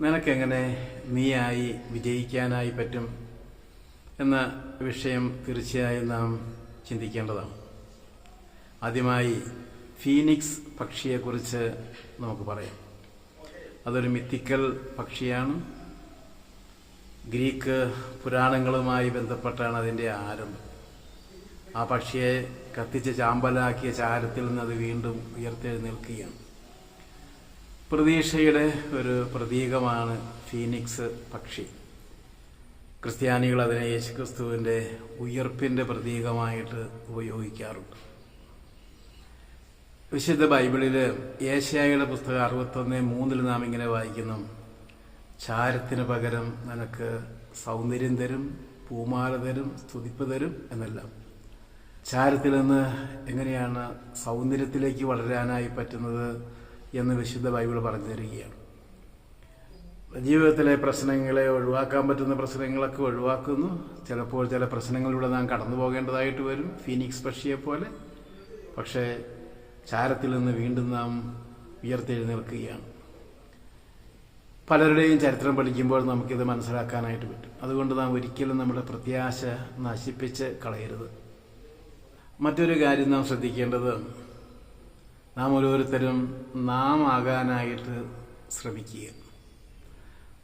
നിനക്കെങ്ങനെ നീയായി വിജയിക്കാനായി പറ്റും എന്ന വിഷയം തീർച്ചയായും നാം ചിന്തിക്കേണ്ടതാണ്. ആദ്യമായി ഫീനിക്സ് പക്ഷിയെക്കുറിച്ച് നമുക്ക് പറയാം. അതൊരു മിത്തിക്കൽ പക്ഷിയാണ്. ഗ്രീക്ക് പുരാണങ്ങളുമായി ബന്ധപ്പെട്ടാണ് അതിന്റെ ആരംഭം. ആ പക്ഷിയെ കത്തിച്ച് ചാമ്പലാക്കിയ ചാരത്തിൽ നിന്ന് അത് വീണ്ടും ഉയർത്തെഴുന്നേൽക്കുകയാണ്. പ്രതീക്ഷയുടെ ഒരു പ്രതീകമാണ് ഫീനിക്സ് പക്ഷി. ക്രിസ്ത്യാനികൾ അതിനെ യേശുക്രിസ്തുവിന്റെ ഉയർപ്പിന്റെ പ്രതീകമായിട്ട് ഉപയോഗിക്കാറുണ്ട്. വിശുദ്ധ ബൈബിളിൽ ഏഷ്യായുടെ പുസ്തകം അറുപത്തൊന്ന് മൂന്നിൽ നാം ഇങ്ങനെ വായിക്കുന്നു. ചാരത്തിന് പകരം നിനക്ക് സൗന്ദര്യം തരും പൂമാല തരും സ്തുതിപ്പ് തരും എന്നെല്ലാം. ചാരത്തിൽ നിന്ന് എങ്ങനെയാണ് സൗന്ദര്യത്തിലേക്ക് വളരാനായി പറ്റുന്നത്? എന്ന് വിശുദ്ധ ബൈബിൾ പറഞ്ഞു തരികയാണ്. ജീവിതത്തിലെ പ്രശ്നങ്ങളെ ഒഴിവാക്കാൻ പറ്റുന്ന പ്രശ്നങ്ങളൊക്കെ ഒഴിവാക്കുന്നു. ചിലപ്പോൾ ചില പ്രശ്നങ്ങളിലൂടെ നാം കടന്നു പോകേണ്ടതായിട്ട് വരും. ഫീനിക്സ് പക്ഷിയെ പോലെ. പക്ഷേ ചാരത്തിൽ നിന്ന് വീണ്ടും നാം ഉയർത്തെഴുന്നേൽക്കുകയാണ്. പലരുടെയും ചരിത്രം പഠിക്കുമ്പോൾ നമുക്കിത് മനസ്സിലാക്കാനായിട്ട് പറ്റും. അതുകൊണ്ട് നാം ഒരിക്കലും നമ്മുടെ പ്രത്യാശ നശിപ്പിച്ച് കളയരുത്. മറ്റൊരു കാര്യം നാം ശ്രദ്ധിക്കേണ്ടത് നാം ഓരോരുത്തരും നാം ആകാനായിട്ട് ശ്രമിക്കുക.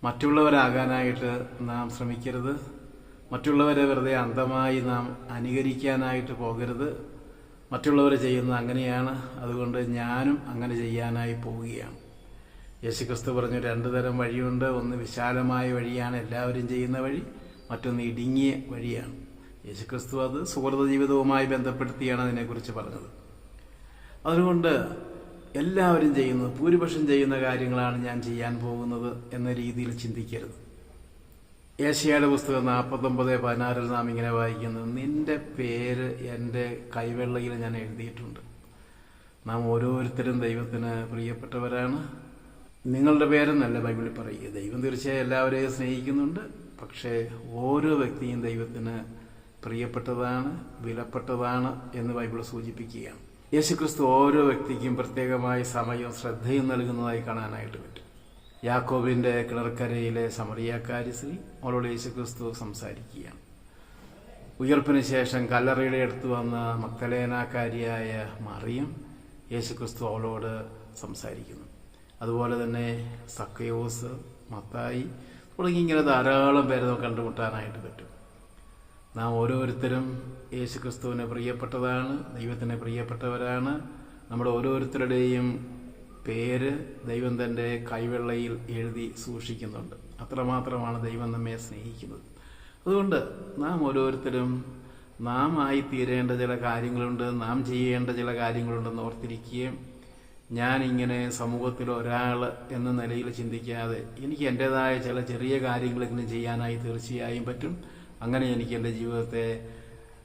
മറ്റുള്ളവരാകാനായിട്ട് നാം ശ്രമിക്കരുത്. മറ്റുള്ളവരെ വെറുതെ അന്ധമായി നാം അനുകരിക്കാനായിട്ട് പോകരുത്. മറ്റുള്ളവർ ചെയ്യുന്നത് അങ്ങനെയാണ്. അതുകൊണ്ട് ഞാനും അങ്ങനെ ചെയ്യാനായി പോവുകയാണ്. യേശുക്രിസ്തു പറഞ്ഞു രണ്ട് തരം വഴിയുണ്ട്. ഒന്ന് വിശാലമായ വഴിയാണ് എല്ലാവരും ചെയ്യുന്ന വഴി മറ്റൊന്ന് ഇടുങ്ങിയ വഴിയാണ്. യേശുക്രിസ്തു അത് സുഹൃത ജീവിതവുമായി ബന്ധപ്പെടുത്തിയാണ് അതിനെക്കുറിച്ച് പറഞ്ഞത്. അതുകൊണ്ട് എല്ലാവരും ചെയ്യുന്നത് ഭൂരിപക്ഷം ചെയ്യുന്ന കാര്യങ്ങളാണ് ഞാൻ ചെയ്യാൻ പോകുന്നത് എന്ന രീതിയിൽ ചിന്തിക്കരുത്. ഏഷ്യയുടെ പുസ്തകം നാൽപ്പത്തൊമ്പത് പതിനാറിൽ നാം ഇങ്ങനെ വായിക്കുന്നത് നിന്റെ പേര് എന്റെ കൈവെള്ളയിൽ ഞാൻ എഴുതിയിട്ടുണ്ട്. നാം ഓരോരുത്തരും ദൈവത്തിന് പ്രിയപ്പെട്ടവരാണ്. നിങ്ങളുടെ പേരെന്നല്ല ബൈബിളിൽ പറയുക. ദൈവം തീർച്ചയായും എല്ലാവരെയും സ്നേഹിക്കുന്നുണ്ട്. പക്ഷേ ഓരോ വ്യക്തിയും ദൈവത്തിന് പ്രിയപ്പെട്ടതാണ് വിലപ്പെട്ടതാണ് എന്ന് ബൈബിൾ സൂചിപ്പിക്കുകയാണ്. യേശുക്രിസ്തു ഓരോ വ്യക്തിക്കും പ്രത്യേകമായി സമയവും ശ്രദ്ധയും നൽകുന്നതായി കാണാനായിട്ട് പറ്റും. യാക്കോബിന്റെ കിണർക്കരയിലെ സമറിയാക്കാരി സ്ത്രീ അവളോട് യേശുക്രിസ്തു സംസാരിക്കുകയാണ്. ഉയർപ്പിന് ശേഷം കല്ലറയുടെ അടുത്ത് വന്ന മക്തലേനാക്കാരിയായ മറിയം യേശുക്രിസ്തു അവളോട് സംസാരിക്കുന്നു. അതുപോലെ തന്നെ സക്കയോസ് മത്തായി തുടങ്ങി ഇങ്ങനെ ധാരാളം പേരെ കണ്ടുമുട്ടാനായിട്ട് പറ്റും. നാം ഓരോരുത്തരും യേശുക്രിസ്തുവിനെ പ്രിയപ്പെട്ടതാണ് ദൈവത്തിന് പ്രിയപ്പെട്ടവരാണ്. നമ്മുടെ ഓരോരുത്തരുടെയും പേര് ദൈവം തന്റെ കൈവെള്ളയിൽ എഴുതി സൂക്ഷിക്കുന്നുണ്ട്. അത്രമാത്രമാണ് ദൈവം നമ്മെ സ്നേഹിക്കുന്നത്. അതുകൊണ്ട് നാം ഓരോരുത്തരും നാം ആയിത്തീരേണ്ട ചില കാര്യങ്ങളുണ്ട് നാം ചെയ്യേണ്ട ചില കാര്യങ്ങളുണ്ടെന്ന് ഓർത്തിരിക്കുകയും ഞാൻ ഇങ്ങനെ സമൂഹത്തിൽ ഒരാൾ എന്ന നിലയിൽ ചിന്തിക്കാതെ എനിക്ക് എന്റെതായ ചില ചെറിയ കാര്യങ്ങളെങ്കിലും ചെയ്യാനായി തീർച്ചയായും പറ്റും. അങ്ങനെ എനിക്ക് എന്റെ ജീവിതത്തെ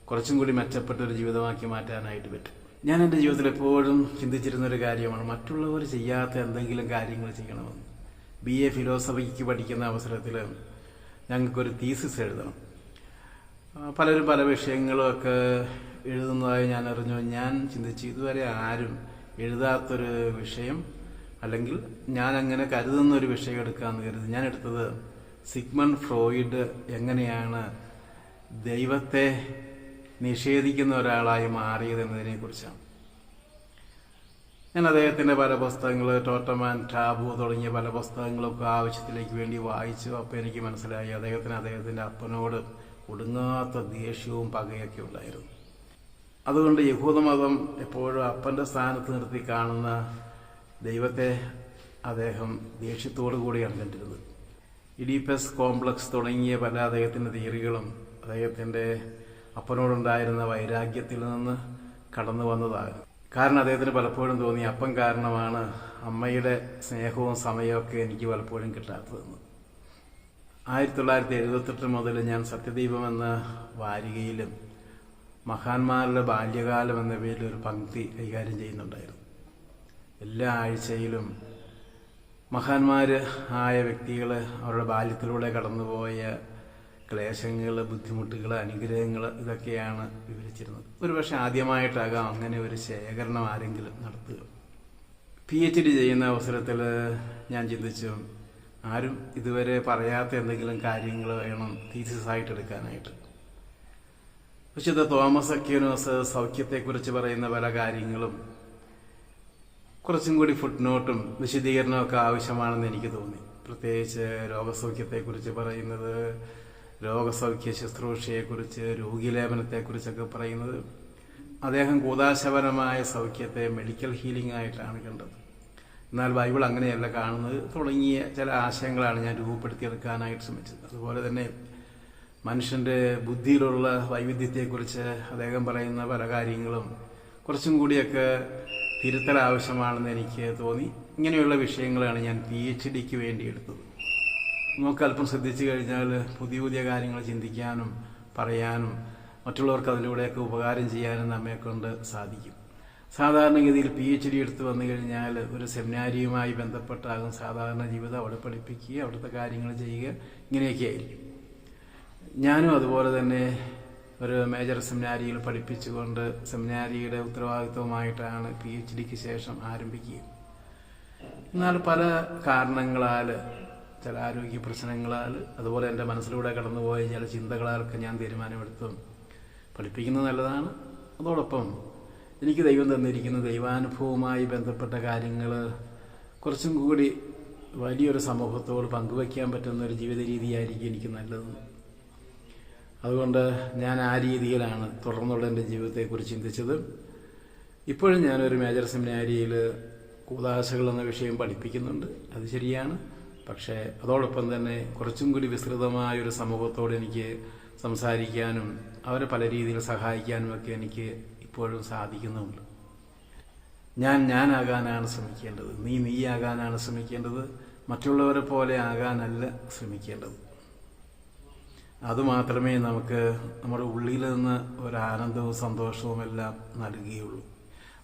കുറച്ചും കൂടി മെച്ചപ്പെട്ട ഒരു ജീവിതമാക്കി മാറ്റാനായിട്ട് പറ്റും. ഞാൻ എന്റെ ജീവിതത്തിൽ എപ്പോഴും ചിന്തിച്ചിരുന്ന ഒരു കാര്യമാണ് മറ്റുള്ളവർ ചെയ്യാത്ത എന്തെങ്കിലും കാര്യങ്ങൾ ചെയ്യണമെന്ന്. ബി എ ഫിലോസഫിക്ക് പഠിക്കുന്ന അവസരത്തിൽ ഞങ്ങൾക്കൊരു തീസിസ് എഴുതണം. പലരും പല വിഷയങ്ങളൊക്കെ എഴുതുന്നതായി ഞാൻ അറിഞ്ഞു. ഞാൻ ചിന്തിച്ചു ഇതുവരെ ആരും എഴുതാത്തൊരു വിഷയം അല്ലെങ്കിൽ ഞാൻ അങ്ങനെ കരുതുന്ന ഒരു വിഷയം എടുക്കാമെന്ന് കരുതി. ഞാൻ എടുത്തത് സിഗ്മൺ ഫ്രോയിഡ് എങ്ങനെയാണ് ദൈവത്തെ നിഷേധിക്കുന്ന ഒരാളായി മാറിയത് എന്നതിനെ കുറിച്ചാണ് ഞാൻ അദ്ദേഹത്തിന്റെ പല പുസ്തകങ്ങൾ ടോട്ടമാൻ ടാബു തുടങ്ങിയ പല പുസ്തകങ്ങളൊക്കെ ആവശ്യത്തിലേക്ക് വേണ്ടി വായിച്ചു. അപ്പോൾ എനിക്ക് മനസ്സിലായി അദ്ദേഹത്തിന് അദ്ദേഹത്തിന്റെ അപ്പനോട് ഒടുങ്ങാത്ത ദേഷ്യവും പകയൊക്കെ ഉണ്ടായിരുന്നു. അതുകൊണ്ട് യഹൂദമതം എപ്പോഴും അപ്പന്റെ സ്ഥാനത്ത് നിർത്തി കാണുന്ന ദൈവത്തെ അദ്ദേഹം ദേഷ്യത്തോടു കൂടിയാണ് കണ്ടിരുന്നത്. ഇഡീപ്പസ് കോംപ്ലക്സ് തുടങ്ങിയ പല അദ്ദേഹത്തിന്റെ തിയറികളും അദ്ദേഹത്തിന്റെ അപ്പനോടുണ്ടായിരുന്ന വൈരാഗ്യത്തിൽ നിന്ന് കടന്നു വന്നതാണ്. കാരണം അദ്ദേഹത്തിന് പലപ്പോഴും തോന്നി അപ്പം കാരണമാണ് അമ്മയുടെ സ്നേഹവും സമയമൊക്കെ എനിക്ക് പലപ്പോഴും കിട്ടാത്തതെന്ന്. ആയിരത്തി തൊള്ളായിരത്തി എഴുപത്തെട്ട് മുതൽ ഞാൻ സത്യദീപം എന്ന വാരികയിലും മഹാന്മാരുടെ ബാല്യകാലം എന്ന പേരിൽ ഒരു പങ്ക്തി കൈകാര്യം ചെയ്യുന്നുണ്ടായിരുന്നു. എല്ലാ ആഴ്ചയിലും മഹാന്മാർ ആയ വ്യക്തികൾ അവരുടെ ബാല്യത്തിലൂടെ കടന്നുപോയ ക്ലേശങ്ങൾ ബുദ്ധിമുട്ടുകൾ അനുഗ്രഹങ്ങൾ ഇതൊക്കെയാണ് വിവരിച്ചിരുന്നത്. ഒരുപക്ഷെ ആദ്യമായിട്ടാകാം അങ്ങനെ ഒരു ശേഖരണം ആരെങ്കിലും നടത്തുക. പി എച്ച് ഡി ചെയ്യുന്ന അവസരത്തിൽ ഞാൻ ചിന്തിച്ചു ആരും ഇതുവരെ പറയാത്ത എന്തെങ്കിലും കാര്യങ്ങൾ വേണം തീസിസായിട്ട് എടുക്കാനായിട്ട്. വിശുദ്ധ തോമസ് അക്യൂനോസ് സൗഖ്യത്തെക്കുറിച്ച് പറയുന്ന പല കാര്യങ്ങളും കുറച്ചും കൂടി ഫുട്നോട്ടും വിശദീകരണമൊക്കെ ആവശ്യമാണെന്ന് എനിക്ക് തോന്നി. പ്രത്യേകിച്ച് രോഗസൗഖ്യത്തെക്കുറിച്ച് പറയുന്നത് രോഗസൗഖ്യ ശുശ്രൂഷയെക്കുറിച്ച് രോഗീലേപനത്തെക്കുറിച്ചൊക്കെ പറയുന്നത് അദ്ദേഹം കൂതാശപരമായ സൗഖ്യത്തെ മെഡിക്കൽ ഹീലിംഗ് ആയിട്ടാണ് കണ്ടത്. എന്നാൽ ബൈബിൾ അങ്ങനെയല്ല കാണുന്നത്. തുടങ്ങിയ ചില ആശയങ്ങളാണ് ഞാൻ രൂപപ്പെടുത്തിയെടുക്കാനായിട്ട് ശ്രമിച്ചത്. അതുപോലെ തന്നെ മനുഷ്യന്റെ ബുദ്ധിയിലുള്ള വൈവിധ്യത്തെക്കുറിച്ച് അദ്ദേഹം പറയുന്ന പല കാര്യങ്ങളും കുറച്ചും കൂടിയൊക്കെ തിരുത്തൽ ആവശ്യമാണെന്ന് എനിക്ക് തോന്നി. ഇങ്ങനെയുള്ള വിഷയങ്ങളാണ് ഞാൻ പി എച്ച് ഡിക്ക് വേണ്ടി എടുത്തത്. നമുക്ക് അല്പം ശ്രദ്ധിച്ചു കഴിഞ്ഞാൽ പുതിയ പുതിയ കാര്യങ്ങൾ ചിന്തിക്കാനും പറയാനും മറ്റുള്ളവർക്ക് അതിലൂടെയൊക്കെ ഉപകാരം ചെയ്യാനും നമ്മെ കൊണ്ട് സാധിക്കും. സാധാരണഗതിയിൽ പി എച്ച് ഡി എടുത്ത് വന്നു കഴിഞ്ഞാൽ ഒരു സെമിനാരിയുമായി ബന്ധപ്പെട്ടാകും സാധാരണ ജീവിതം അവിടെ പഠിപ്പിക്കുക അവിടുത്തെ കാര്യങ്ങൾ ചെയ്യുക ഇങ്ങനെയൊക്കെ ആയിരിക്കും ഞാനും അതുപോലെ തന്നെ ഒരു മേജർ സെമിനാരിയിൽ പഠിപ്പിച്ചുകൊണ്ട് സെമിനാരിയുടെ ഉത്തരവാദിത്വമായിട്ടാണ് പി എച്ച് ഡിക്ക് ശേഷം ആരംഭിക്കുക. എന്നാൽ പല കാരണങ്ങളാൽ ചില ആരോഗ്യ പ്രശ്നങ്ങളാൽ അതുപോലെ എന്റെ മനസ്സിലൂടെ കടന്നുപോയ ചില ചിന്തകളാലൊക്കെ ഞാൻ തീരുമാനമെടുത്തും. പഠിപ്പിക്കുന്നത് നല്ലതാണ്. അതോടൊപ്പം എനിക്ക് ദൈവം തന്നിരിക്കുന്ന ദൈവാനുഭവവുമായി ബന്ധപ്പെട്ട കാര്യങ്ങൾ കുറച്ചും കൂടി വലിയൊരു സമൂഹത്തോട് പങ്കുവയ്ക്കാൻ പറ്റുന്ന ഒരു ജീവിത രീതിയായിരിക്കും എനിക്ക് നല്ലത്. അതുകൊണ്ട് ഞാൻ ആ രീതിയിലാണ് തുടർന്നുള്ള എന്റെ ജീവിതത്തെക്കുറിച്ച് ചിന്തിച്ചത്. ഇപ്പോഴും ഞാനൊരു മേജർ സെമിനാരിയിൽ കൂതാശകൾ എന്ന വിഷയം പഠിപ്പിക്കുന്നുണ്ട്. അത് ശരിയാണ്. പക്ഷേ അതോടൊപ്പം തന്നെ കുറച്ചും കൂടി വിസ്തൃതമായൊരു സമൂഹത്തോട് എനിക്ക് സംസാരിക്കാനും അവരെ പല രീതിയിൽ സഹായിക്കാനും ഒക്കെ എനിക്ക് ഇപ്പോഴും സാധിക്കുന്നുണ്ട്. ഞാൻ ഞാനാകാനാണ് ശ്രമിക്കേണ്ടത്. നീ നീയാകാനാണ് ശ്രമിക്കേണ്ടത്. മറ്റുള്ളവരെ പോലെ ആകാനല്ല ശ്രമിക്കേണ്ടത്. അതുമാത്രമേ നമുക്ക് നമ്മുടെ ഉള്ളിൽ നിന്ന് ഒരു ആനന്ദവും സന്തോഷവും എല്ലാം നൽകുകയുള്ളൂ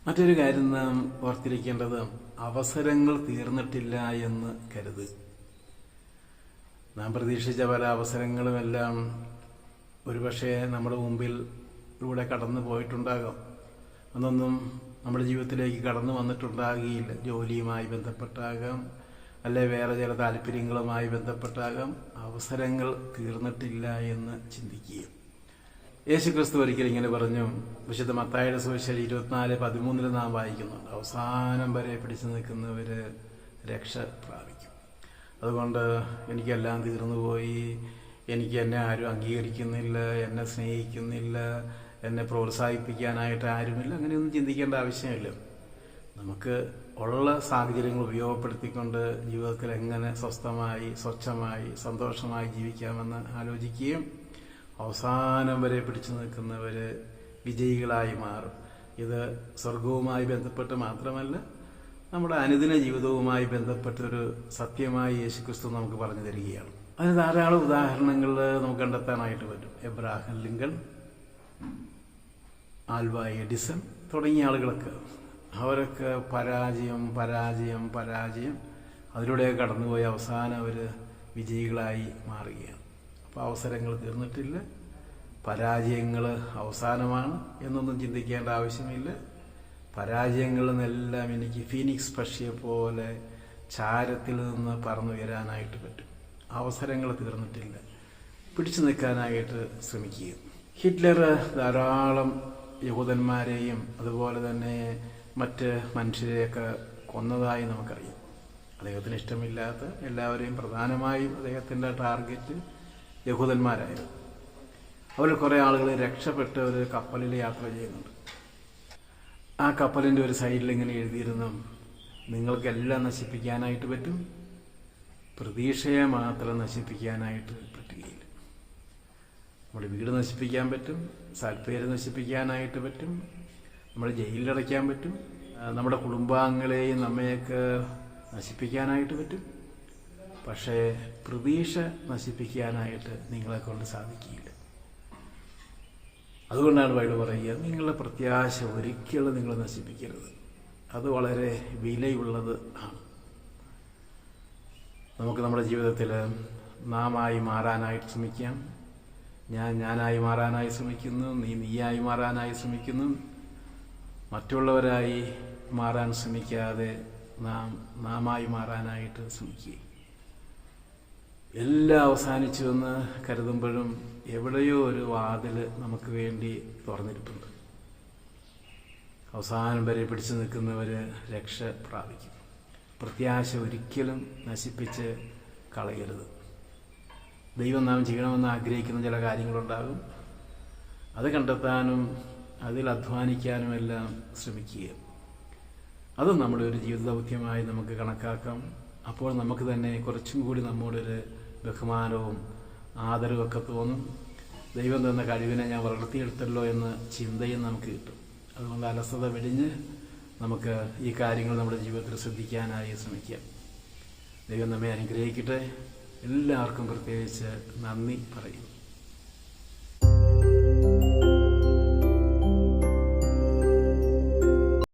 മറ്റൊരു കാര്യം നാം ഓർത്തിരിക്കേണ്ടത് അവസരങ്ങൾ തീർന്നിട്ടില്ല എന്ന് കരുത്. നാം പ്രതീക്ഷിച്ച പല അവസരങ്ങളുമെല്ലാം ഒരുപക്ഷെ നമ്മുടെ മുമ്പിൽ ഇവിടെ കടന്നു പോയിട്ടുണ്ടാകാം. അതൊന്നും നമ്മുടെ ജീവിതത്തിലേക്ക് കടന്നു വന്നിട്ടുണ്ടാകുകയില്ല ജോലിയുമായി ബന്ധപ്പെട്ടാകാം. അല്ലെ വേറെ ചില താല്പര്യങ്ങളുമായി ബന്ധപ്പെട്ടാകാം. അവസരങ്ങൾ തീർന്നിട്ടില്ല എന്ന് ചിന്തിക്കുക യേശു ക്രിസ്തു ഒരിക്കൽ ഇങ്ങനെ പറഞ്ഞു. വിശുദ്ധ മത്തായുടെ സുവിശേഷം ഇരുപത്തിനാല് പതിമൂന്നിൽ നാം വായിക്കുന്നുണ്ട്. അവസാനം വരെ പിടിച്ചു നിൽക്കുന്നവർ രക്ഷ പ്രാപിക്കും. അതുകൊണ്ട് എനിക്കെല്ലാം തീർന്നുപോയി. എനിക്ക് എന്നെ ആരും അംഗീകരിക്കുന്നില്ല എന്നെ സ്നേഹിക്കുന്നില്ല എന്നെ പ്രോത്സാഹിപ്പിക്കാനായിട്ട് ആരുമില്ല. അങ്ങനെയൊന്നും ചിന്തിക്കേണ്ട ആവശ്യമില്ല. നമുക്ക് ഉള്ള സാഹചര്യങ്ങൾ ഉപയോഗപ്പെടുത്തിക്കൊണ്ട് ജീവിതത്തിൽ എങ്ങനെ സ്വസ്ഥമായി സ്വച്ഛമായി സന്തോഷമായി ജീവിക്കാമെന്ന് ആലോചിക്കുകയും അവസാനം വരെ പിടിച്ചു നിൽക്കുന്നവർ വിജയികളായി മാറും. ഇത് സ്വർഗവുമായി ബന്ധപ്പെട്ട് മാത്രമല്ല നമ്മുടെ അനുദിന ജീവിതവുമായി ബന്ധപ്പെട്ടൊരു സത്യമായി യേശുക്രിസ്തു നമുക്ക് പറഞ്ഞു തരികയാണ്. അതിന് ധാരാളം ഉദാഹരണങ്ങൾ നമുക്ക് കണ്ടെത്താനായിട്ട് പറ്റും. എബ്രാഹിം ലിങ്കൺ ആൽവ എഡിസൺ തുടങ്ങിയ ആളുകളൊക്കെ. അവരൊക്കെ പരാജയം പരാജയം പരാജയം അതിലൂടെ കടന്നുപോയി അവസാനം അവർ വിജയികളായി മാറുകയാണ്. അപ്പോൾ അവസരങ്ങൾ തീർന്നിട്ടില്ല. പരാജയങ്ങൾ അവസാനമാണ് എന്നൊന്നും ചിന്തിക്കേണ്ട ആവശ്യമില്ല. പരാജയങ്ങളിൽ നിന്നെല്ലാം എനിക്ക് ഫീനിക്സ് പക്ഷിയെ പോലെ ചാരത്തിൽ നിന്ന് പറന്നുയരാനായിട്ട് പറ്റും. അവസരങ്ങൾ തീർന്നിട്ടില്ല. പിടിച്ചു നിൽക്കാനായിട്ട് ശ്രമിക്കുക ഹിറ്റ്ലർ ധാരാളം യഹൂദന്മാരെയും അതുപോലെ തന്നെ മറ്റ് മനുഷ്യരെയൊക്കെ കൊന്നതായി നമുക്കറിയാം. അദ്ദേഹത്തിന് ഇഷ്ടമില്ലാത്ത എല്ലാവരെയും പ്രധാനമായും അദ്ദേഹത്തിന്റെ ടാർഗറ്റ് യഹൂദന്മാരായിരുന്നു. അവരിൽ കുറേ ആളുകൾ രക്ഷപ്പെട്ട് ഒരു കപ്പലിൽ യാത്ര ചെയ്യുന്നുണ്ട്. ആ കപ്പലിന്റെ ഒരു സൈഡിൽ ഇങ്ങനെ എഴുതിയിരുന്നു നിങ്ങൾക്കെല്ലാം നശിപ്പിക്കാനായിട്ട് പറ്റും പ്രതീക്ഷയെ മാത്രം നശിപ്പിക്കാനായിട്ട് പറ്റുകയില്ല. നമ്മുടെ വീട് നശിപ്പിക്കാൻ പറ്റും സൽപ്പേര് നശിപ്പിക്കാനായിട്ട് പറ്റും നമ്മുടെ ജയിലിലടയ്ക്കാൻ പറ്റും. നമ്മുടെ കുടുംബാംഗങ്ങളെയും നമ്മയൊക്കെ നശിപ്പിക്കാനായിട്ട് പറ്റും. പക്ഷേ പ്രതീക്ഷ നശിപ്പിക്കാനായിട്ട് നിങ്ങളെ കൊണ്ട് സാധിക്കില്ല. അതുകൊണ്ടാണ് ബൈബിൾ പറയുക നിങ്ങളുടെ പ്രത്യാശ ഒരിക്കലും നിങ്ങൾ നശിപ്പിക്കരുത്. അത് വളരെ വിലയുള്ളത് ആണ്. നമുക്ക് നമ്മുടെ ജീവിതത്തിൽ നാമായി മാറാനായിട്ട് ശ്രമിക്കാം. ഞാൻ ഞാനായി മാറാനായി ശ്രമിക്കുന്നു നീ നീയായി മാറാനായി ശ്രമിക്കുന്നു. മറ്റുള്ളവരായി മാറാൻ ശ്രമിക്കാതെ നാം നാമായി മാറാനായിട്ട് ശ്രമിക്കുക. എല്ലാം അവസാനിച്ചു എന്ന് കരുതുമ്പോഴും എവിടെയോ ഒരു വാതിൽ നമുക്ക് വേണ്ടി തുറന്നിരിപ്പുണ്ട്. അവസാനം വരെ പിടിച്ചു നിൽക്കുന്നവർ രക്ഷ പ്രാപിക്കും. പ്രത്യാശ ഒരിക്കലും നശിപ്പിച്ച് കളയരുത്. ദൈവം നാം ചെയ്യണമെന്ന് ആഗ്രഹിക്കുന്ന ചില കാര്യങ്ങളുണ്ടാകും. അത് കണ്ടെത്താനും അതിൽ അധ്വാനിക്കാനുമെല്ലാം ശ്രമിക്കുക. അത് നമ്മുടെ ഒരു ജീവിത ദൗത്യമായി നമുക്ക് കണക്കാക്കാം. അപ്പോൾ നമുക്ക് തന്നെ കുറച്ചും കൂടി നമ്മോടൊരു ബഹുമാനവും ആദരവും ഒക്കെ തോന്നും. ദൈവം തന്ന കഴിവിനെ ഞാൻ വളർത്തിയെടുത്തല്ലോ എന്ന ചിന്തയും നമുക്ക് കിട്ടും. അതുകൊണ്ട് അലസത വെടിഞ്ഞ് നമുക്ക് ഈ കാര്യങ്ങൾ നമ്മുടെ ജീവിതത്തിൽ ശ്രദ്ധിക്കാനായി ശ്രമിക്കാം. ദൈവം നമ്മെ അനുഗ്രഹിക്കട്ടെ. എല്ലാവർക്കും പ്രത്യേകിച്ച് നന്ദി പറയുന്നു.